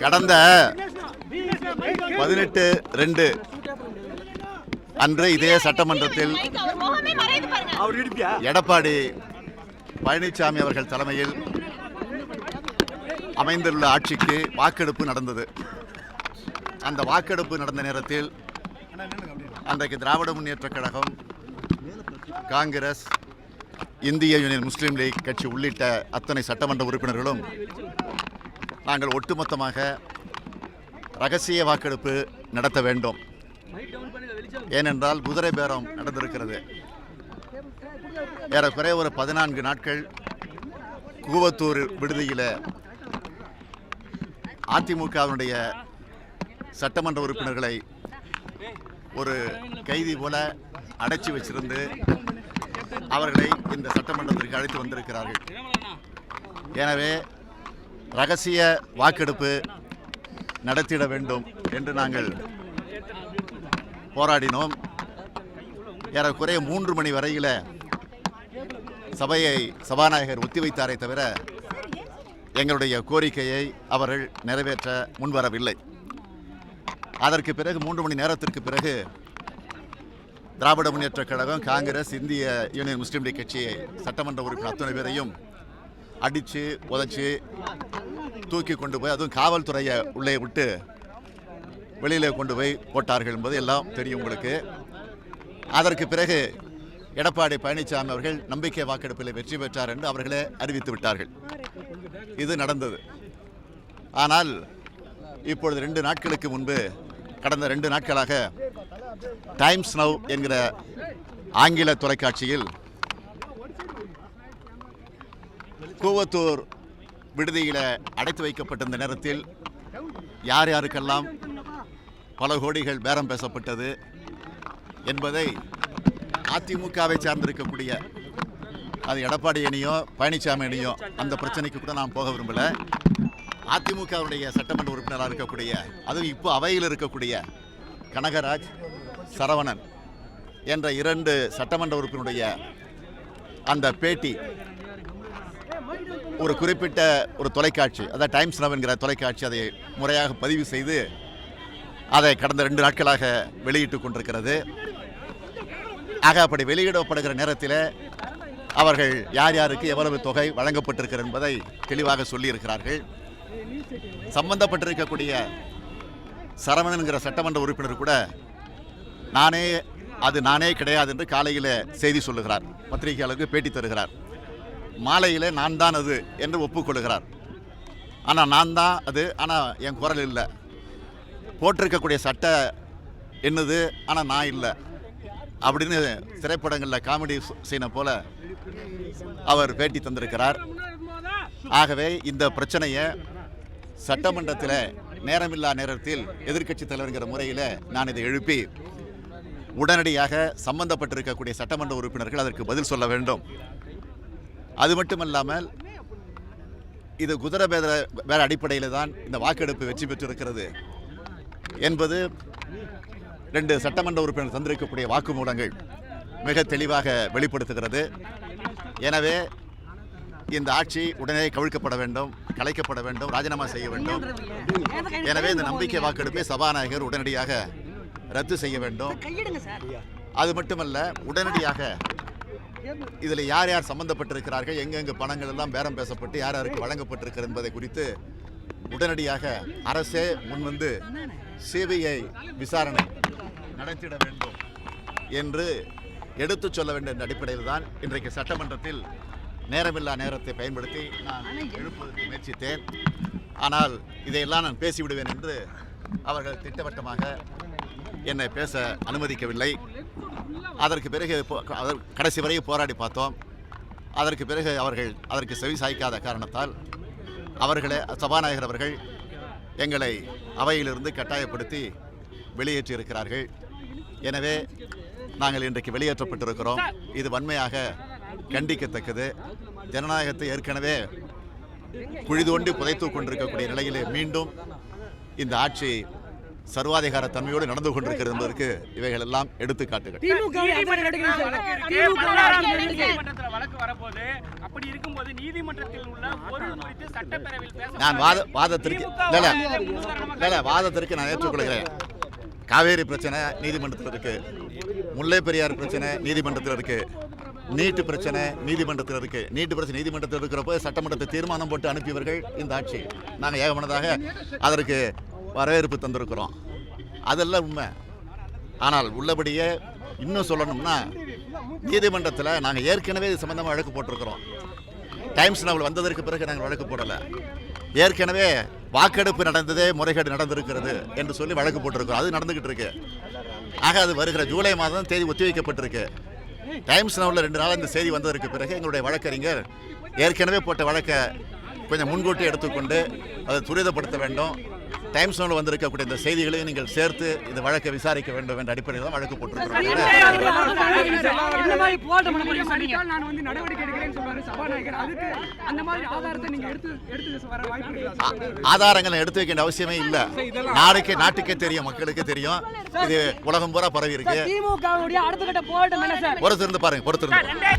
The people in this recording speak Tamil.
கடந்த பதினெட்டு ரெண்டு. அன்று இதே சட்டமன்றத்தில் எடப்பாடி பழனிசாமி அவர்கள் தலைமையில் அமைந்துள்ள ஆட்சிக்கு வாக்கெடுப்பு நடந்தது. அந்த வாக்கெடுப்பு நடந்த நேரத்தில் அன்றைக்கு திராவிட முன்னேற்றக் கழகம் காங்கிரஸ் இந்திய யூனியன் முஸ்லீம் லீக் கட்சி உள்ளிட்ட அத்தனை சட்டமன்ற உறுப்பினர்களும் நாங்கள் ஒட்டுமொத்தமாக ரகசிய வாக்கெடுப்பு நடத்த வேண்டும். ஏனென்றால் குதிரை பேரம் நடந்திருக்கிறது. ஏறக்குறைய ஒரு பதினான்கு நாட்கள் கூவத்தூர் விடுதியில் அதிமுகவினுடைய சட்டமன்ற உறுப்பினர்களை ஒரு கைதி போல அடைச்சி வச்சிருந்து அவர்களை இந்த சட்டமன்றத்திற்கு அழைத்து வந்திருக்கிறார்கள். எனவே ரகசிய வாக்கெடுப்பு நடத்திட வேண்டும் என்று நாங்கள் போராடினோம். ஏறக்குறைய மூன்று மணி வரையில் சபையை சபாநாயகர் ஒத்திவைத்தாரே தவிர எங்களுடைய கோரிக்கையை அவர்கள் நிறைவேற்ற முன்வரவில்லை. அதற்கு பிறகு மூன்று மணி நேரத்திற்கு பிறகு திராவிட முன்னேற்றக் கழகம் காங்கிரஸ் இந்திய யூனியன் முஸ்லீம் லீக் கட்சியை சட்டமன்ற உறுப்பினர் அத்தனை பேரையும் அடித்து உதச்சி தூக்கி கொண்டு போய் அதுவும் காவல்துறையை உள்ளே விட்டு வெளியில் கொண்டு போய் போட்டார்கள் என்பது எல்லாம் தெரியும் உங்களுக்கு. அதற்கு பிறகு எடப்பாடி பழனிசாமி அவர்கள் நம்பிக்கை வாக்கெடுப்பில் வெற்றி பெற்றார் என்று அவர்களே அறிவித்து விட்டார்கள். இது நடந்தது. ஆனால் இப்பொழுது ரெண்டு நாட்களுக்கு முன்பு கடந்த ரெண்டு நாட்களாக டைம்ஸ் நவ் என்கிற ஆங்கில தொலைக்காட்சியில் கூவத்தூர் விடுதியில் அடைத்து வைக்கப்பட்டிருந்த நேரத்தில் யார் யாருக்கெல்லாம் பல கோடிகள் பேரம் பேசப்பட்டது என்பதை அதிமுகவை சார்ந்திருக்கக்கூடிய அது எடப்பாடி அணியோ பழனிசாமி அணியோ அந்த பிரச்சனைக்கு கூட நான் போக விரும்பலை. அதிமுகவுடைய சட்டமன்ற உறுப்பினராக இருக்கக்கூடிய அதுவும் இப்போ அவையில் இருக்கக்கூடிய கனகராஜ் சரவணன் என்ற இரண்டு சட்டமன்ற உறுப்பினருடைய அந்த பேட்டி ஒரு குறிப்பிட்ட ஒரு தொலைக்காட்சி அதாவது டைம்ஸ் நவ் என்கிற தொலைக்காட்சி அதை முறையாக பதிவு செய்து அதை கடந்த ரெண்டு நாட்களாக வெளியிட்டு கொண்டிருக்கிறது. ஆக அப்படி வெளியிடப்படுகிற நேரத்தில் அவர்கள் யார் யாருக்கு எவ்வளவு தொகை வழங்கப்பட்டிருக்கிறது என்பதை தெளிவாக சொல்லியிருக்கிறார்கள். சம்பந்தப்பட்டிருக்கக்கூடிய சரவணன்கிற சட்டமன்ற உறுப்பினர் கூட நானே அது நானே கிடையாது என்று காலையில் செய்தி சொல்லுகிறார். பத்திரிகையாளருக்கு பேட்டி தருகிறார். மாலையில் நான் தான் அது என்று ஒப்புக்கொள்கிறார். ஆனால் நான் தான் அது ஆனால் என் குரல் இல்லை. போட்டிருக்கக்கூடிய சட்டை என்னது ஆனால் நான் இல்லை. அப்படின்னு திரைப்படங்களில் காமெடி சீனை போல அவர் பேட்டி தந்திருக்கிறார். ஆகவே இந்த பிரச்சனையை சட்டமன்றத்தில் நேரமில்லா நேரத்தில் எதிர்க்கட்சி தலைவர்கிற முறையில் நான் இதை எழுப்பி உடனடியாக சம்பந்தப்பட்டிருக்கக்கூடிய சட்டமன்ற உறுப்பினர்கள் அதற்கு பதில் சொல்ல வேண்டும். அது மட்டுமல்லாமல் இது குதிரை பேத வேற அடிப்படையில் தான் இந்த வாக்கெடுப்பு வெற்றி பெற்றிருக்கிறது என்பது ரெண்டு சட்டமன்ற உறுப்பினர் தந்திருக்கக்கூடிய வாக்குமூலங்கள் மிக தெளிவாக வெளிப்படுத்துகிறது. எனவே இந்த ஆட்சி உடனே கவிழ்க்கப்பட வேண்டும் கலைக்கப்பட வேண்டும் ராஜினாமா செய்ய வேண்டும். எனவே இந்த நம்பிக்கை வாக்கெடுப்பை சபாநாயகர் உடனடியாக ரத்து செய்ய வேண்டும். அது மட்டுமல்ல உடனடியாக இதில் யார் யார் சம்பந்தப்பட்டிருக்கிறார்கள் எங்கெங்கு பணங்கள் எல்லாம் பேரம் பேசப்பட்டு யார் யாருக்கு வழங்கப்பட்டிருக்கிறது என்பதை குறித்து உடனடியாக அரசே முன்வந்து சிபிஐ விசாரணை நடத்திட வேண்டும் என்று எடுத்துச் சொல்ல வேண்டும் என்ற அடிப்படையில் தான் இன்றைக்கு சட்டமன்றத்தில் நேரமில்லா நேரத்தை பயன்படுத்தி நான் எழுப்புவதற்கு முயற்சித்தேன். ஆனால் இதையெல்லாம் நான் பேசிவிடுவேன் என்று அவர்கள் திட்டவட்டமாக என்னை பேச அனுமதிக்கவில்லை. அதற்கு பிறகு போ- கடைசி வரை போராடி பார்த்தோம். அதற்கு பிறகு அவர்கள் அதற்கு செவி சாய்க்காத காரணத்தால் அவர்களை சபாநாயகர் அவர்கள் எங்களை அவையிலிருந்து கட்டாயப்படுத்தி வெளியேற்றியிருக்கிறார்கள். எனவே நாங்கள் இன்றைக்கு வெளியேற்றப்பட்டிருக்கிறோம். இது வன்மையாக கண்டிக்கத்தக்கது. ஜனநாயகத்தை ஏற்கனவே குழி தோண்டி புதைத்து கொண்டிருக்கக்கூடிய நிலையிலே மீண்டும் இந்த ஆட்சி சர்வாதிகார தன்மையோடு நடந்து கொண்டிருக்கிறது என்பதற்கு இவைகள் எல்லாம் எடுத்துக்காட்டுகள் நான் வாத வாதத்திற்கு இல்ல இல்ல. இல்ல இல்ல. வாதத்திற்கு நான் ஏற்றுக்கொள்கிறேன். காவேரி பிரச்சனை நீதிமன்றத்தில் இருக்கு. முல்லை பெரியார் பிரச்சனை நீதிமன்றத்தில் இருக்கு. நீட்டு பிரச்சனை நீதிமன்றத்தில் இருக்கு. நீட்டு பிரச்சனை நீதிமன்றத்தில் இருக்கிறப்போ சட்டமன்றத்தை தீர்மானம் போட்டு அனுப்பியவர்கள் இந்த ஆட்சி. நாங்கள் ஏகமனதாக அதற்கு வரவேற்பு தந்திருக்கிறோம். அதெல்லாம் உண்மை. ஆனால் உள்ளபடியே இன்னும் சொல்லணும்னா நீதிமன்றத்தில் நாங்கள் ஏற்கனவே இது சம்மந்தமாக வழக்கு போட்டிருக்கிறோம். டைம்ஸ் நவல் வந்ததற்கு பிறகு நாங்கள் வழக்கு போடலை. ஏற்கனவே வாக்கெடுப்பு நடந்ததே முறைகேடு நடந்திருக்கிறது என்று சொல்லி வழக்கு போட்டிருக்கிறோம். அது நடந்துக்கிட்டு இருக்கு ஆக அது வருகிற ஜூலை மாதம் தேதி ஒத்திவைக்கப்பட்டிருக்கு டைம்ஸ் நவலில் ரெண்டு நாள் இந்த செய்தி வந்ததற்கு பிறகு எங்களுடைய வழக்கறிஞர் ஏற்கனவே போட்ட வழக்கை கொஞ்சம் முன்கூட்டி எடுத்துக்கொண்டு அதை துரிதப்படுத்த வேண்டும். டைம்ஸ் நவலில் வந்திருக்கக்கூடிய இந்த செய்திகளையும் நீங்கள் சேர்த்து இந்த வழக்கை விசாரிக்க வேண்டும் என்ற அடிப்படையில் தான் வழக்கு போட்டிருக்கிறோம் இந்த மாதிரி போராட்டம் பண்ண முடியும் சொன்னீங்க. அடித்தால் நான் வந்து நடவடிக்கை எடுக்கிறேன்னு சொல்றாரு சபாநாயகர். அதுக்கு அந்த மாதிரி ஆதாரத்தை நீங்க எடுத்து எடுத்து வர வாய்ப்பு இருக்கா ஆ- ஆதாரங்களை எடுத்து வைக்க வேண்டிய அவசியமே இல்லை. நாளைக்கு நாட்டுக்கே தெரியும் மக்களுக்கு தெரியும். இது உலகம் பூரா பரவி இருக்கு. திமுக வுடைய அடுத்த கட்ட போராட்டம் என்ன சார்? பொறுத்திருந்து பாருங்க பொறுத்திருந்து.